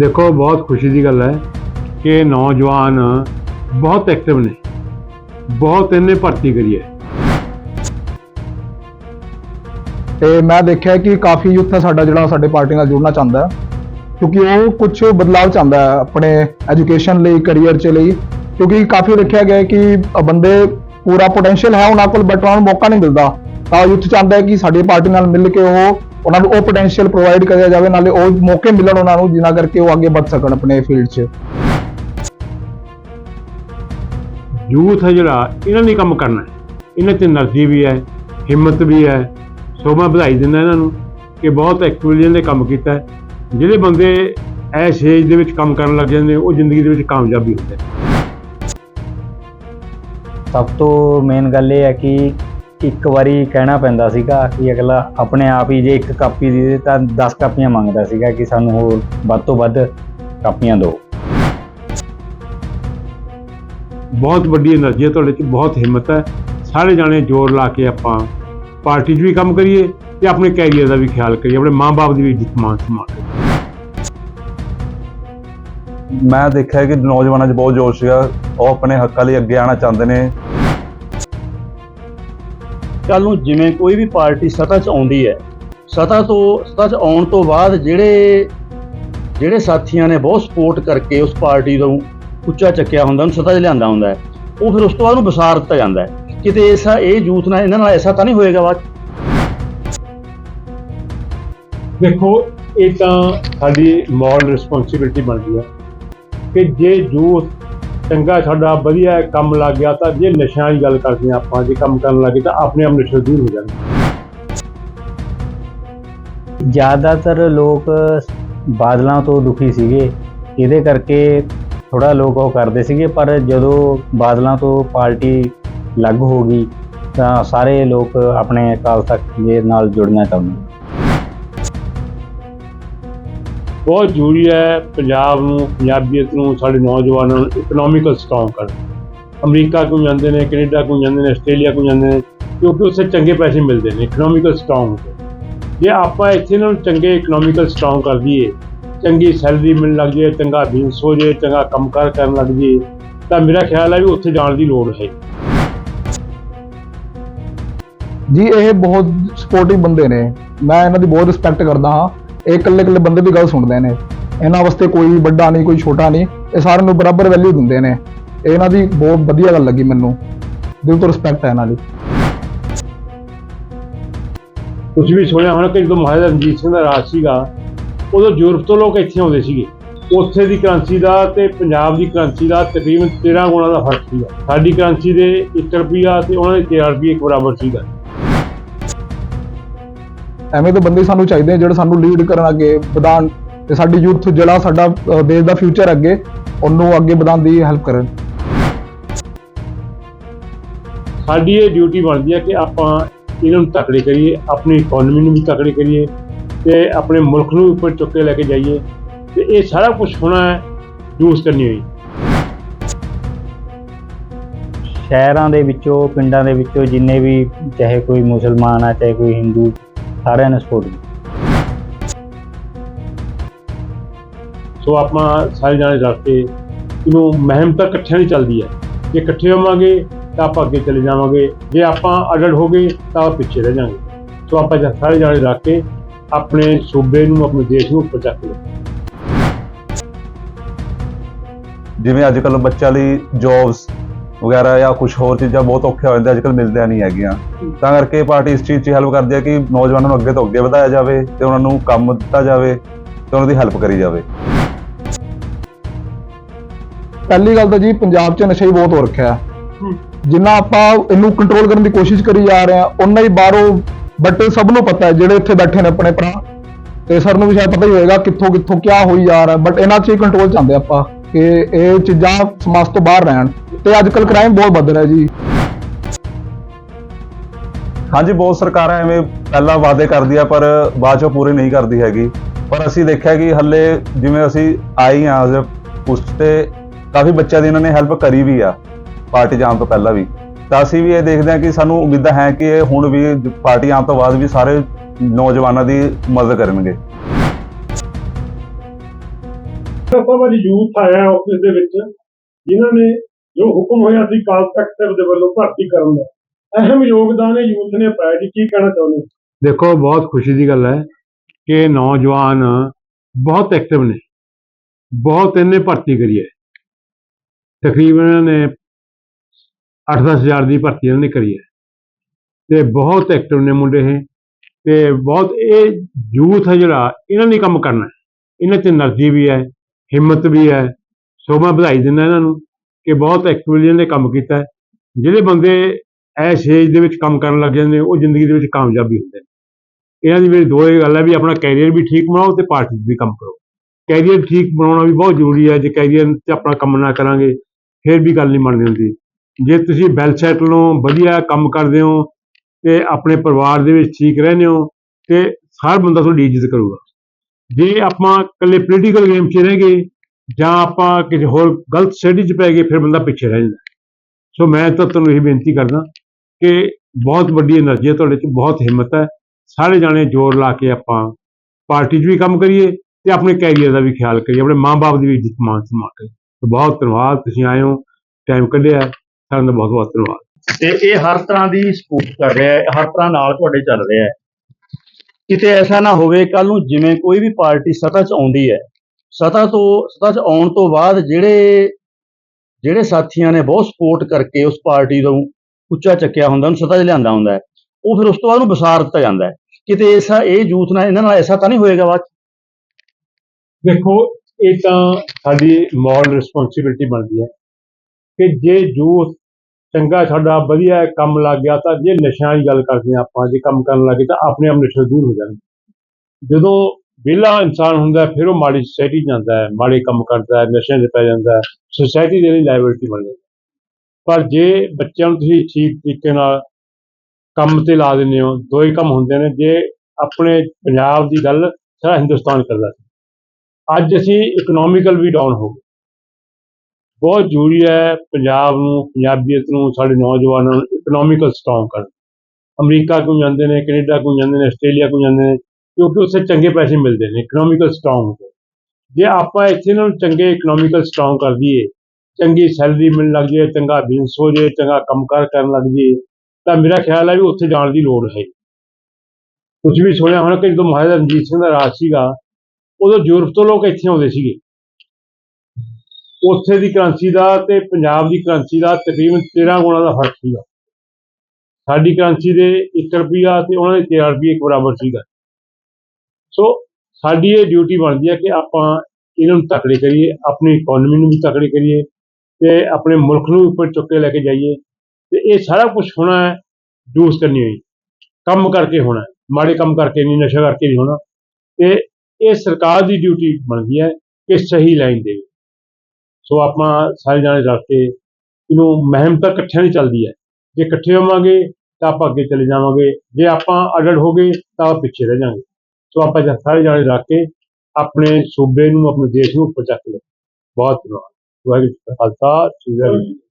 ਦੇਖੋ, ਬਹੁਤ ਖੁਸ਼ੀ ਦੀ ਗੱਲ ਹੈ ਕਿ ਨੌਜਵਾਨ ਬਹੁਤ ਐਕਟਿਵ ਨੇ। ਬਹੁਤ ਇਹਨੇ ਭਰਤੀ ਕਰੀ ਹੈ। ਤੇ ਮੈਂ ਦੇਖਿਆ ਕਿ ਕਾਫੀ ਯੂਥ ਹੈ ਸਾਡਾ ਜਿਹੜਾ ਸਾਡੇ ਪਾਰਟੀ ਨਾਲ ਜੁੜਨਾ ਚਾਹੁੰਦਾ ਹੈ, ਕਿਉਂਕਿ ਉਹ ਕੁਝ ਬਦਲਾਅ ਚਾਹੁੰਦਾ ਹੈ ਆਪਣੇ ਐਜੂਕੇਸ਼ਨ ਲਈ ਕੈਰੀਅਰ ਚ ਲਈ। ਕਿਉਂਕਿ ਕਾਫੀ ਦੇਖਿਆ ਗਿਆ ਕਿ ਬੰਦੇ ਪੂਰਾ ਪੋਟੈਂਸ਼ੀਅਲ ਹੈ ਉਹਨਾਂ ਕੋਲ ਬਟ ਉਹਨਾਂ ਨੂੰ ਮੌਕਾ ਨਹੀਂ ਮਿਲਦਾ। ਤਾਂ ਯੂਥ ਚਾਹੁੰਦਾ ਹੈ ਕਿ ਸਾਡੀ ਪਾਰਟੀ ਨਾਲ ਮਿਲ ਕੇ ਉਹ ਉਹਨਾਂ ਨੂੰ ਉਹ ਪੋਟੈਂਸ਼ੀਅਲ ਪ੍ਰੋਵਾਈਡ ਕਰਿਆ ਜਾਵੇ ਨਾਲੇ ਉਹ ਮੌਕੇ ਮਿਲਣ ਉਹਨਾਂ ਨੂੰ ਜਿਨ੍ਹਾਂ ਕਰਕੇ ਉਹ ਅੱਗੇ ਵੱਧ ਸਕਣ ਆਪਣੇ ਫੀਲਡ 'ਚ। ਯੂਥ ਹੈ ਜਿਹੜਾ ਇਹਨਾਂ ਨੇ ਕੰਮ ਕਰਨਾ ਇਹਨਾਂ 'ਚ ਨਰਜੀ ਵੀ ਹੈ ਹਿੰਮਤ ਵੀ ਹੈ। ਸੋ ਵਧਾਈ ਦਿੰਦਾ ਇਹਨਾਂ ਨੂੰ ਕਿ ਬਹੁਤ ਐਕਟਿਵਲੀਅਨ ਨੇ ਕੰਮ ਕੀਤਾ ਜਿਹੜੇ ਬੰਦੇ ਐਸ ਏਜ ਦੇ ਵਿੱਚ ਕੰਮ ਕਰਨ ਲੱਗ ਜਾਂਦੇ ਉਹ ਜ਼ਿੰਦਗੀ ਦੇ ਵਿੱਚ ਕਾਮਯਾਬੀ ਹੁੰਦੇ ਸਭ ਤੋਂ ਮੇਨ ਗੱਲ ਇਹ ਹੈ ਕਿ ਇੱਕ ਵਾਰੀ ਕਹਿਣਾ ਪੈਂਦਾ ਸੀਗਾ ਕਿ ਅਗਲਾ ਆਪਣੇ ਆਪ ਹੀ ਜੇ ਇੱਕ ਕਾਪੀ ਦੀ ਤਾਂ 10 ਕਾਪੀਆਂ ਮੰਗਦਾ ਸੀਗਾ ਕਿ ਸਾਨੂੰ ਹੋਰ ਵੱਧ ਤੋਂ ਵੱਧ ਕਾਪੀਆਂ ਦਿਓ। ਬਹੁਤ ਵੱਡੀ એનર્ਜੀ ਹੈ ਤੁਹਾਡੇ 'ਚ ਬਹੁਤ ਹਿੰਮਤ ਹੈ। ਸਾਰੇ ਜਾਣੇ ਜੋਰ ਲਾ ਕੇ ਆਪਾਂ ਪਾਰਟੀ 'ਚ ਵੀ ਕੰਮ ਕਰੀਏ ਤੇ ਆਪਣੇ ਕੈਰੀਅਰ ਦਾ ਵੀ ਖਿਆਲ ਕਰੀਏ ਆਪਣੇ ਮਾਪੇ ਦੀ ਵੀ ਇੱਜ਼ਤ ਮਾਣ ਸਮਾਨ ਮੈਂ ਦੇਖਿਆ ਕਿ ਨੌਜਵਾਨਾਂ 'ਚ ਬਹੁਤ ਜੋਸ਼ ਸੀਗਾ ਉਹ ਆਪਣੇ ਹੱਕਾਂ ਲਈ ਅੱਗੇ ਆਉਣਾ ਚਾਹੁੰਦੇ ਨੇ। ਕੱਲ ਨੂੰ ਜਿਵੇਂ ਕੋਈ ਵੀ ਪਾਰਟੀ ਸੱਤਾ 'ਚ ਆਉਂਦੀ ਹੈ, ਸੱਤਾ ਤੋਂ, ਸੱਤਾ 'ਚ ਆਉਣ ਤੋਂ ਬਾਅਦ ਜਿਹੜੇ ਜਿਹੜੇ ਸਾਥੀਆਂ ਨੇ ਬਹੁਤ ਸਪੋਰਟ ਕਰਕੇ ਉਸ ਪਾਰਟੀ ਨੂੰ ਉੱਚਾ ਚੱਕਿਆ ਹੁੰਦਾ, ਉਹਨੂੰ ਸੱਤਾ 'ਚ ਲਿਆਂਦਾ ਹੁੰਦਾ ਹੈ, ਉਹ ਫਿਰ ਉਸ ਤੋਂ ਬਾਅਦ ਉਹਨੂੰ ਵਿਸਾਰ ਦਿੱਤਾ ਜਾਂਦਾ ਹੈ। ਕਿਤੇ ਐਸਾ ਇਹ ਯੂਥ ਨਾਲ ਇਹਨਾਂ ਨਾਲ ਐਸਾ ਤਾਂ ਨਹੀਂ ਹੋਏਗਾ ਬਾਅਦ ਦੇਖੋ, ਇਹ ਤਾਂ ਸਾਡੀ ਮੋਰਲ ਰਿਸਪੌਂਸਿਬਿਲਟੀ ਬਣਦੀ ਹੈ ਕਿ ਜੇ ਯੂਥ ਚੰਗਾ, ਸਾਡਾ ਵਧੀਆ ਕੰਮ ਲੱਗ ਗਿਆ ਤਾਂ ਜੇ ਨਸ਼ਿਆਂ ਦੀ ਗੱਲ ਕਰਦੇ ਹਾਂ ਆਪਾਂ, ਜੇ ਕੰਮ ਕਰਨ ਲੱਗੇ ਤਾਂ ਆਪਣੇ ਆਪ ਨਸ਼ੇ ਦੂਰ ਹੋ ਜਾਣਗੇ ਜ਼ਿਆਦਾਤਰ ਲੋਕ ਬਾਦਲਾਂ ਤੋਂ ਦੁਖੀ ਸੀਗੇ। ਇਹਦੇ ਕਰਕੇ ਥੋੜਾ ਲੋਕ ਉਹ ਕਰਦੇ ਸੀਗੇ, ਪਰ ਜਦੋਂ ਬਾਦਲਾਂ ਤੋਂ ਪਾਰਟੀ ਲੱਗ ਹੋ ਗਈ ਤਾਂ ਸਾਰੇ ਲੋਕ ਆਪਣੇ ਅਕਾਲ ਤਖਤ ਦੇ ਨਾਲ ਜੁੜਨਾ ਚਾਹੁੰਦੇ। ਬਹੁਤ ਜ਼ਰੂਰੀ ਹੈ ਪੰਜਾਬ ਨੂੰ, ਪੰਜਾਬੀਅਤ ਨੂੰ, ਸਾਡੇ ਨੌਜਵਾਨਾਂ ਨੂੰ ਇਕਨੋਮਿਕਲ ਸਟਰੋਂਗ ਕਰਨ। ਅਮਰੀਕਾ ਕਿਉਂ ਜਾਂਦੇ ਨੇ, ਕੈਨੇਡਾ ਕਿਉਂ ਜਾਂਦੇ ਨੇ, ਆਸਟ੍ਰੇਲੀਆ ਕਿਉਂ ਜਾਂਦੇ ਨੇ, ਕਿਉਂਕਿ ਉੱਥੇ ਚੰਗੇ ਪੈਸੇ ਮਿਲਦੇ ਨੇ ਇਕਨੋਮਿਕਲ ਸਟਰੋਂਗ ਜੇ ਆਪਾਂ ਇੱਥੇ ਇਹਨਾਂ ਨੂੰ ਚੰਗੇ ਇਕਨੋਮਿਕਲ ਸਟਰੋਂਗ ਕਰ ਦਈਏ, ਚੰਗੀ ਸੈਲਰੀ ਮਿਲਣ ਲੱਗ ਜਾਏ, ਚੰਗਾ ਬਿਜ਼ਨਸ ਹੋ ਜਾਏ, ਚੰਗਾ ਕੰਮਕਾਰ ਕਰਨ ਲੱਗ ਜਾਏ, ਤਾਂ ਮੇਰਾ ਖਿਆਲ ਹੈ ਵੀ ਉੱਥੇ ਜਾਣ ਦੀ ਲੋੜ ਹੈ। ਜੀ, ਇਹ ਬਹੁਤ ਸਪੋਰਟਿਵ ਬੰਦੇ ਨੇ। ਮੈਂ ਇਹਨਾਂ ਦੀ ਬਹੁਤ ਰਿਸਪੈਕਟ ਕਰਦਾ ਹਾਂ। ਇਹ ਇਕੱਲੇ ਇਕੱਲੇ ਬੰਦੇ ਦੀ ਗੱਲ ਸੁਣਦੇ ਨੇ। ਇਹਨਾਂ ਵਾਸਤੇ ਕੋਈ ਵੱਡਾ ਨਹੀਂ, ਕੋਈ ਛੋਟਾ ਨਹੀਂ। ਇਹ ਸਾਰਿਆਂ ਨੂੰ ਬਰਾਬਰ ਵੈਲਿਊ ਦਿੰਦੇ ਨੇ। ਇਹਨਾਂ ਦੀ ਬਹੁਤ ਵਧੀਆ ਗੱਲ ਲੱਗੀ ਮੈਨੂੰ। ਦਿਲ ਤੋਂ ਰਿਸਪੈਕਟ ਹੈ ਇਹਨਾਂ ਦੀ। ਤੁਸੀਂ ਵੀ ਸੁਣਿਆ ਹੋਣਾ ਕਿ ਜਦੋਂ ਮਹਾਰਾਜਾ ਰਣਜੀਤ ਸਿੰਘ ਦਾ ਰਾਜ ਸੀਗਾ, ਉਦੋਂ ਯੂਰਪ ਤੋਂ ਲੋਕ ਇੱਥੇ ਆਉਂਦੇ ਸੀਗੇ। ਉੱਥੇ ਦੀ ਕਰੰਸੀ ਦਾ ਤੇ ਪੰਜਾਬ ਦੀ ਕਰੰਸੀ ਦਾ ਤਕਰੀਬਨ 13 ਗੁਣਾ ਦਾ ਫ਼ਰਕ ਸੀਗਾ। ਸਾਡੀ ਕਰੰਸੀ ਦੇ 1 ਰੁਪਿਆ ਤੇ ਉਹਨਾਂ ਦੇ 13 ਰੁਪਏ ਇੱਕ ਬਰਾਬਰ ਸੀਗਾ। ਐਵੇਂ ਦੇ ਬੰਦੇ ਸਾਨੂੰ ਚਾਹੀਦੇ ਜਿਹੜੇ ਸਾਨੂੰ ਲੀਡ ਕਰਨ ਅੱਗੇ ਵਧਾਉਣ ਤੇ ਸਾਡੀ ਯੂਥ ਜਿਹੜਾ ਸਾਡਾ ਦੇਸ਼ ਦਾ ਫਿਊਚਰ ਅੱਗੇ ਉਹਨੂੰ ਅੱਗੇ ਵਧਾਉਣ ਦੀ ਹੈਲਪ ਕਰਨ। ਸਾਡੀ ਇਹ ਡਿਊਟੀ ਬਣਦੀ ਹੈ ਕਿ ਆਪਾਂ ਇਹਨਾਂ ਨੂੰ ਤਕੜੇ ਕਰੀਏ ਆਪਣੀ ਇਕਨੋਮੀ ਨੂੰ ਵੀ ਤਕੜੇ ਕਰੀਏ ਤੇ ਆਪਣੇ ਮੁਲਕ ਨੂੰ ਵੀ ਉੱਪਰ ਚੁੱਕ ਕੇ ਲੈ ਕੇ ਜਾਈਏ ਤੇ ਇਹ ਸਾਰਾ ਕੁਝ ਹੋਣਾ ਹੈ ਯੂਜ਼ ਕਰਨੀ ਹੋਈ। ਸ਼ਹਿਰਾਂ ਦੇ ਵਿੱਚੋਂ ਪਿੰਡਾਂ ਦੇ ਵਿੱਚੋਂ ਜਿੰਨੇ ਵੀ ਚਾਹੇ ਕੋਈ ਮੁਸਲਮਾਨ ਆ ਚਾਹੇ ਕੋਈ ਹਿੰਦੂ ਸਾਰਿਆਂ ਨੇ ਸਪੋਰਟ ਕੀਤੀ। ਸੋ ਆਪਾਂ ਸਾਰੇ ਜਾਣੇ ਰਲ ਕੇ ਇਹਨੂੰ ਮਹਿਮ ਤਾਂ ਇਕੱਠਿਆਂ ਦੀ ਚੱਲਦੀ ਹੈ। ਜੇ ਇਕੱਠੇ ਹੋਵਾਂਗੇ ਤਾਂ ਆਪਾਂ ਅੱਗੇ ਚਲੇ ਜਾਵਾਂਗੇ। ਜੇ ਆਪਾਂ ਅਡਲ ਹੋ ਗਏ ਤਾਂ ਆਪਾਂ ਪਿੱਛੇ ਰਹਿ ਜਾਵਾਂਗੇ। ਸੋ ਆਪਾਂ ਸਾਰੇ ਜਾਣੇ ਰਲ ਕੇ ਆਪਣੇ ਸੂਬੇ ਨੂੰ ਆਪਣੇ ਦੇਸ਼ ਨੂੰ ਉੱਪਰ ਚੱਕ ਲਈਏ। ਜਿਵੇਂ ਅੱਜ ਕੱਲ੍ਹ ਬੱਚਿਆਂ ਲਈ ਜੌਬਸ ਵਗੈਰਾ ਜਾਂ ਕੁਝ ਹੋਰ ਚੀਜ਼ਾਂ ਬਹੁਤ ਔਖੀਆਂ ਹੋ ਜਾਂਦੀਆਂ ਅੱਜ ਕੱਲ੍ਹ ਮਿਲਦੀਆਂ ਨਹੀਂ ਹੈਗੀਆਂ। ਤਾਂ ਕਰਕੇ ਪਾਰਟੀ ਇਸ ਚੀਜ਼ 'ਚ ਹੈਲਪ ਕਰਦੀ ਹੈ ਕਿ ਨੌਜਵਾਨਾਂ ਨੂੰ ਅੱਗੇ ਤੋਂ ਅੱਗੇ ਵਧਾਇਆ ਜਾਵੇ ਤੇ ਉਹਨਾਂ ਨੂੰ ਕੰਮ ਦਿੱਤਾ ਜਾਵੇ ਤੇ ਉਹਨਾਂ ਦੀ ਹੈਲਪ ਕਰੀ ਜਾਵੇ। ਪਹਿਲੀ ਗੱਲ ਤਾਂ ਜੀ ਪੰਜਾਬ 'ਚ ਨਸ਼ਾ ਹੀ ਬਹੁਤ ਹੋ ਰੱਖਿਆ ਹੈ। ਜਿੰਨਾ ਆਪਾਂ ਇਹਨੂੰ ਕੰਟਰੋਲ ਕਰਨ ਦੀ ਕੋਸ਼ਿਸ਼ ਕਰੀ ਜਾ ਰਹੇ ਹਾਂ ਉਨਾ ਹੀ ਬਾਹਰੋਂ ਬਟ ਸਭ ਨੂੰ ਪਤਾ ਹੈ ਜਿਹੜੇ ਇੱਥੇ ਬੈਠੇ ਨੇ ਆਪਣੇ ਭਰਾ। ਤੇ ਸਰ ਨੂੰ ਵੀ ਸ਼ਾਇਦ ਪਤਾ ਹੀ ਹੋਏਗਾ ਕਿੱਥੋਂ ਕਿੱਥੋਂ ਕੀ ਹੋਈ ਜਾ ਰਿਹਾ ਬਟ ਇਹਨਾਂ 'ਚ ਹੀ ਕੰਟਰੋਲ ਚਾਹੁੰਦੇ ਆਪਾਂ ਕਿ ਇਹ ਚੀਜ਼ਾਂ ਸਮਾਜ ਤੋਂ ਬਾਹਰ ਰਹਿਣ। ਤੇ ਅੱਜ ਕੱਲ ਕ੍ਰਾਈਮ ਬਹੁਤ ਵੱਧ ਰਿਹਾ ਜੀ। ਹਾਂਜੀ ਬਹੁਤ ਸਰਕਾਰਾਂ ਐਵੇਂ ਪਹਿਲਾਂ ਵਾਅਦੇ ਕਰਦੀ ਆ ਪਰ ਬਾਅਦ ਚੋਂ ਪੂਰੇ ਨਹੀਂ ਕਰਦੀ ਹੈਗੀ। ਪਰ ਅਸੀਂ ਦੇਖਿਆ ਕਿ ਹੱਲੇ ਜਿਵੇਂ ਅਸੀਂ ਆਈ ਆ ਪੁਸਤ ਤੇ ਕਾਫੀ ਬੱਚਿਆਂ ਦੀ ਇਹਨਾਂ ਨੇ ਹੈਲਪ ਕਰੀ ਵੀ ਆ ਪਾਰਟੀ ਜਾਣ ਤੋਂ ਪਹਿਲਾਂ ਵੀ। ਤਾਂ ਅਸੀਂ ਵੀ ਇਹ ਦੇਖਦੇ ਹਾਂ ਕਿ ਸਾਨੂੰ ਉਮੀਦਾਂ ਹੈ ਕਿ ਇਹ ਹੁਣ ਵੀ ਪਾਰਟੀ ਆਉਣ ਤੋਂ ਬਾਅਦ ਵੀ ਸਾਰੇ ਨੌਜਵਾਨਾਂ ਦੀ ਮਦਦ ਕਰਨਗੇ। ਸਭ ਅੱਜ ਯੂਥ ਆਇਆ ਆਫਿਸ ਦੇ ਵਿੱਚ ਜਿਨ੍ਹਾਂ ਨੇ ਜੋ ਹੁਕਮ ਹੋਇਆ ਸੀ ਕਾਲ ਤਖਤ ਸਾਹਿਬ ਦੇ ਵੱਲੋਂ ਭਰਤੀ ਕਰਨ ਦਾ। ਅਹਿਮ ਯੋਗਦਾਨ ਇਹ ਯੂਥ ਨੇ ਪਾਇਆ ਜੀ, ਕੀ ਕਹਿਣਾ ਚਾਹੁੰਦੇ ਦੇਖੋ, ਬਹੁਤ ਖੁਸ਼ੀ ਦੀ ਗੱਲ ਹੈ ਕਿ ਨੌਜਵਾਨ ਬਹੁਤ ਐਕਟਿਵ ਨੇ, ਬਹੁਤ ਇਹਨੇ ਭਰਤੀ ਕਰੀ ਹੈ। ਤਕਰੀਬਨ ਨੇ 8-10000 ਦੀ ਭਰਤੀ ਇਹਨਾਂ ਨੇ ਕਰੀ ਹੈ। ਤੇ ਬਹੁਤ ਐਕਟਿਵ ਨੇ ਮੁੰਡੇ ਇਹ, ਤੇ ਬਹੁਤ ਇਹ ਯੂਥ ਹੈ ਜਿਹੜਾ, ਇਹਨਾਂ ਨੇ ਕੰਮ ਕਰਨਾ ਇਹਨਾਂ 'ਚ એનર્ਜੀ ਵੀ ਹੈ, ਹਿੰਮਤ ਵੀ ਹੈ ਸੋਮਾ ਵਧਾਈ ਦਿੰਦਾ ਇਹਨਾਂ ਨੂੰ। ਕਿ ਬਹੁਤ ਐਕਟਿਵਲੀ ਨੇ ਕੰਮ ਕੀਤਾ ਹੈ। ਜਿਹੜੇ ਬੰਦੇ ਇਸ ਏਜ ਦੇ ਵਿੱਚ ਕੰਮ ਕਰਨ ਲੱਗ ਜਾਂਦੇ ਨੇ, ਉਹ ਜ਼ਿੰਦਗੀ ਦੇ ਵਿੱਚ ਕਾਮਯਾਬੀ ਹੁੰਦੇ ਨੇ। ਇਹਨਾਂ ਦੀ ਮੇਰੀ ਦੋ ਇਹ ਗੱਲ ਹੈ ਵੀ ਆਪਣਾ ਕੈਰੀਅਰ ਵੀ ਠੀਕ ਬਣਾਓ ਤੇ ਪਾਰਟੀ 'ਚ ਵੀ ਕੰਮ ਕਰੋ। ਕੈਰੀਅਰ ਠੀਕ ਬਣਾਉਣਾ ਵੀ ਬਹੁਤ ਜ਼ਰੂਰੀ ਹੈ। ਜੇ ਕੈਰੀਅਰ 'ਚ ਆਪਣਾ ਕੰਮ ਨਾ ਕਰਾਂਗੇ, ਫਿਰ ਵੀ ਗੱਲ ਨਹੀਂ ਬਣਦੀ ਹੁੰਦੀ। ਜੇ ਤੁਸੀਂ ਵੈਲ ਸੈਟਲ ਹੋ, ਵਧੀਆ ਕੰਮ ਕਰਦੇ ਹੋ ਤੇ ਆਪਣੇ ਪਰਿਵਾਰ ਦੇ ਵਿੱਚ ਠੀਕ ਰਹਿੰਦੇ ਹੋ ਤੇ ਹਰ ਬੰਦਾ ਤੁਹਾਡੀ ਇੱਜ਼ਤ ਕਰੂਗਾ। ਜੇ ਆਪਾਂ ਇਕੱਲੇ ਪੋਲੀਟੀਕਲ ਗੇਮ 'ਚ ਰਹਿ ਗਏ ਜਾਂ ਆਪਾਂ ਕਿਸੇ ਹੋਰ ਗਲਤ ਸਟੇਡੀ 'ਚ ਪੈ ਗਏ, ਫਿਰ ਬੰਦਾ ਪਿੱਛੇ ਰਹਿ ਜਾਂਦਾ। ਸੋ ਮੈਂ ਤਾਂ ਤੁਹਾਨੂੰ ਇਹ ਬੇਨਤੀ ਕਰਦਾ ਕਿ ਬਹੁਤ ਵੱਡੀ એનર્ਜੀ ਹੈ ਤੁਹਾਡੇ 'ਚ, ਬਹੁਤ ਹਿੰਮਤ ਹੈ। ਸਾਰੇ ਜਾਣੇ ਜੋਰ ਲਾ ਕੇ ਆਪਾਂ ਪਾਰਟੀ 'ਚ ਵੀ ਕੰਮ ਕਰੀਏ ਤੇ ਆਪਣੇ ਕੈਰੀਅਰ ਦਾ ਵੀ ਖਿਆਲ ਕਰੀਏ, ਆਪਣੇ ਮਾਂ-ਬਾਪ ਦੀ ਵੀ ਇੱਜ਼ਤ ਮਾਨ ਸਨਮਾਨ ਕਰੀਏ। ਤੇ ਬਹੁਤ ਧੰਨਵਾਦ, ਤੁਸੀਂ ਆਏ ਹੋ, ਟਾਈਮ ਕੱਢਿਆ ਸਾਨੂੰ ਬਹੁਤ-ਬਹੁਤ ਧੰਨਵਾਦ। ਤੇ ਇਹ ਹਰ ਤਰ੍ਹਾਂ ਦੀ ਸਪੋਰਟ ਕਰ ਰਿਹਾ ਹੈ, ਹਰ ਤਰ੍ਹਾਂ ਨਾਲ ਤੁਹਾਡੇ ਚੱਲ ਰਿਹਾ ਹੈ। ਕਿਤੇ ਐਸਾ ਨਾ ਹੋਵੇ ਕੱਲ ਨੂੰ ਜਿਵੇਂ ਕੋਈ ਵੀ ਪਾਰਟੀ ਸੱਤਾ 'ਚ ਆਉਂਦੀ ਹੈ ਸੱਤਾ ਤੋਂ, ਸੱਤਾ 'ਚ ਆਉਣ ਤੋਂ ਬਾਅਦ ਜਿਹੜੇ ਜਿਹੜੇ ਸਾਥੀਆਂ ਨੇ ਬਹੁਤ ਸਪੋਰਟ ਕਰਕੇ ਉਸ ਪਾਰਟੀ ਨੂੰ ਉੱਚਾ ਚੱਕਿਆ ਹੁੰਦਾ, ਉਹਨੂੰ ਸੱਤਾ 'ਚ ਲਿਆਂਦਾ ਹੁੰਦਾ ਉਹ ਫਿਰ ਉਸ ਤੋਂ ਬਾਅਦ ਉਹਨੂੰ ਵਿਸਾਰ ਦਿੱਤਾ ਜਾਂਦਾ ਹੈ। ਕਿਤੇ ਐਸਾ ਇਹ ਯੂਥ ਨਾਲ ਇਹਨਾਂ ਨਾਲ ਐਸਾ ਤਾਂ ਨਹੀਂ ਹੋਏਗਾ ਬਾਅਦ ਦੇਖੋ, ਇਹ ਤਾਂ ਸਾਡੀ ਮੋਰਲ ਰਿਸਪੌਂਸਿਬਿਲਟੀ ਬਣਦੀ ਹੈ ਕਿ ਜੇ ਜੂਥ ਚੰਗਾ, ਸਾਡਾ ਵਧੀਆ ਕੰਮ ਲੱਗ ਗਿਆ ਤਾਂ ਜੇ ਨਸ਼ਿਆਂ ਦੀ ਗੱਲ ਕਰਦੇ ਹਾਂ ਆਪਾਂ, ਜੇ ਕੰਮ ਕਰਨ ਲੱਗੇ ਤਾਂ ਆਪਣੇ ਆਪ ਨਸ਼ੇ ਦੂਰ ਹੋ ਜਾਣਗੇ। ਜਦੋਂ ਵਿਹਲਾ ਇਨਸਾਨ ਹੁੰਦਾ ਫਿਰ ਉਹ ਮਾੜੀ ਸੋਸਾਇਟੀ ਜਾਂਦਾ ਹੈ, ਮਾੜੇ ਕੰਮ ਕਰਦਾ ਹੈ, ਨਸ਼ਿਆਂ 'ਚ ਪੈ ਜਾਂਦਾ ਹੈ ਸੋਸਾਇਟੀ ਦੇ ਲਈ ਲਾਇਬਿਲਿਟੀ ਬਣ ਜਾਂਦੀ ਹੈ। ਪਰ ਜੇ ਬੱਚਿਆਂ ਨੂੰ ਤੁਸੀਂ ਠੀਕ ਤਰੀਕੇ ਨਾਲ ਕੰਮ ਤੇ ਲਾ ਦਿੰਦੇ ਹੋ ਦੋ ਹੀ ਕੰਮ ਹੁੰਦੇ ਨੇ, ਜੇ ਆਪਣੇ ਪੰਜਾਬ ਦੀ ਗੱਲ ਸਾਰਾ ਹਿੰਦੁਸਤਾਨ ਕਰਦਾ ਸੀ। ਅੱਜ ਅਸੀਂ ਇਕਨੋਮਿਕਲ ਵੀ ਡਾਊਨ ਹੋ ਗਏ। ਬਹੁਤ ਜ਼ਰੂਰੀ ਹੈ ਪੰਜਾਬ ਨੂੰ, ਪੰਜਾਬੀਅਤ ਨੂੰ, ਸਾਡੇ ਨੌਜਵਾਨਾਂ ਨੂੰ ਇਕਨੋਮਿਕਲ ਸਟਰੋਂਗ ਕਰਨ। ਅਮਰੀਕਾ ਕਿਉਂ ਜਾਂਦੇ ਨੇ, ਕੈਨੇਡਾ ਕਿਉਂ ਜਾਂਦੇ ਨੇ, ਆਸਟ੍ਰੇਲੀਆ ਕਿਉਂ ਜਾਂਦੇ ਨੇ ਕਿਉਂਕਿ ਉੱਥੇ ਚੰਗੇ ਪੈਸੇ ਮਿਲਦੇ ਨੇ ਇਕਨੋਮਿਕਲ ਸਟਰੋਂਗ ਹੋ ਜੇ ਆਪਾਂ ਇੱਥੇ ਇਹਨਾਂ ਨੂੰ ਚੰਗੇ ਇਕਨੋਮਿਕਲ ਸਟਰੋਂਗ ਕਰ ਦਈਏ, ਚੰਗੀ ਸੈਲਰੀ ਮਿਲਣ ਲੱਗ ਜਾਏ, ਚੰਗਾ ਬਿਜ਼ਨਸ ਹੋ ਜਾਏ, ਚੰਗਾ ਕੰਮਕਾਰ ਕਰਨ ਲੱਗ ਜਾਏ, ਤਾਂ ਮੇਰਾ ਖਿਆਲ ਹੈ ਵੀ ਉੱਥੇ ਜਾਣ ਦੀ ਲੋੜ ਹੈ। ਕੁਝ ਵੀ ਸੁਣਿਆ ਹੋਣਾ ਕਿ ਜਦੋਂ ਮਹਾਰਾਜਾ ਰਣਜੀਤ ਸਿੰਘ ਦਾ ਰਾਜ ਸੀਗਾ, ਉਦੋਂ ਯੂਰਪ ਤੋਂ ਲੋਕ ਇੱਥੇ ਆਉਂਦੇ ਸੀਗੇ। ਉੱਥੇ ਦੀ ਕਰੰਸੀ ਦਾ ਤੇ ਪੰਜਾਬ ਦੀ ਕਰੰਸੀ ਦਾ ਤਕਰੀਬਨ 13 ਗੁਣਾ ਦਾ ਫ਼ਰਕ ਸੀਗਾ। ਸਾਡੀ ਕਰੰਸੀ ਦੇ 1 ਰੁਪਿਆ ਤੇ ਉਹਨਾਂ ਦੇ 13 ਰੁਪਏ ਇੱਕ ਬਰਾਬਰ ਸੀਗਾ। ਸੋ ਸਾਡੀ ਇਹ ਡਿਊਟੀ ਬਣਦੀ ਹੈ ਕਿ ਆਪਾਂ ਇਹਨਾਂ ਨੂੰ ਤਕੜੇ ਕਰੀਏ, ਆਪਣੀ ਇਕਨੋਮੀ ਨੂੰ ਵੀ ਤਕੜੇ ਕਰੀਏ ਤੇ ਆਪਣੇ ਮੁਲਕ ਨੂੰ ਵੀ ਉੱਪਰ ਚੁੱਕ ਕੇ ਲੈ ਕੇ ਜਾਈਏ ਤੇ ਇਹ ਸਾਰਾ ਕੁਝ ਹੋਣਾ ਹੈ, ਜੂਸ ਕਰਨੀ ਹੋਈ। ਕੰਮ ਕਰਕੇ ਹੋਣਾ ਮਾੜੇ ਕੰਮ ਕਰਕੇ ਨਹੀਂ, ਨਸ਼ਾ ਕਰਕੇ ਨਹੀਂ ਹੋਣਾ। ਤੇ ਇਹ ਸਰਕਾਰ ਦੀ ਡਿਊਟੀ ਬਣਦੀ ਹੈ ਕਿ ਸਹੀ ਲਾਈਨ ਦੇਵੇ ਸੋ ਆਪਾਂ ਸਾਰੇ ਜਾਣੇ ਰਲ ਕੇ ਇਹਨੂੰ ਮਹਿਮ ਤਾਂ ਇਕੱਠਿਆਂ ਦੀ ਚੱਲਦੀ ਹੈ। ਜੇ ਇਕੱਠੇ ਹੋਵਾਂਗੇ ਤਾਂ ਆਪਾਂ ਅੱਗੇ ਚਲੇ ਜਾਵਾਂਗੇ। ਜੇ ਆਪਾਂ ਅਡੜ ਹੋ ਗਏ ਤਾਂ ਪਿੱਛੇ ਰਹਿ ਜਾਵਾਂਗੇ। ਸੋ ਆਪਾਂ ਜੇ ਸਾਰੇ ਜਾਣੇ ਰੱਖ ਕੇ ਆਪਣੇ ਸੂਬੇ ਨੂੰ, ਆਪਣੇ ਦੇਸ਼ ਨੂੰ ਉੱਪਰ ਚੱਕ ਲਏ। ਬਹੁਤ ਧੰਨਵਾਦ। ਵਾਹਿਗੁਰੂ ਜੀ ਕਾ ਖਾਲਸਾ, ਸ੍ਰੀ ਵਾਹਿਗੁਰੂ ਜੀ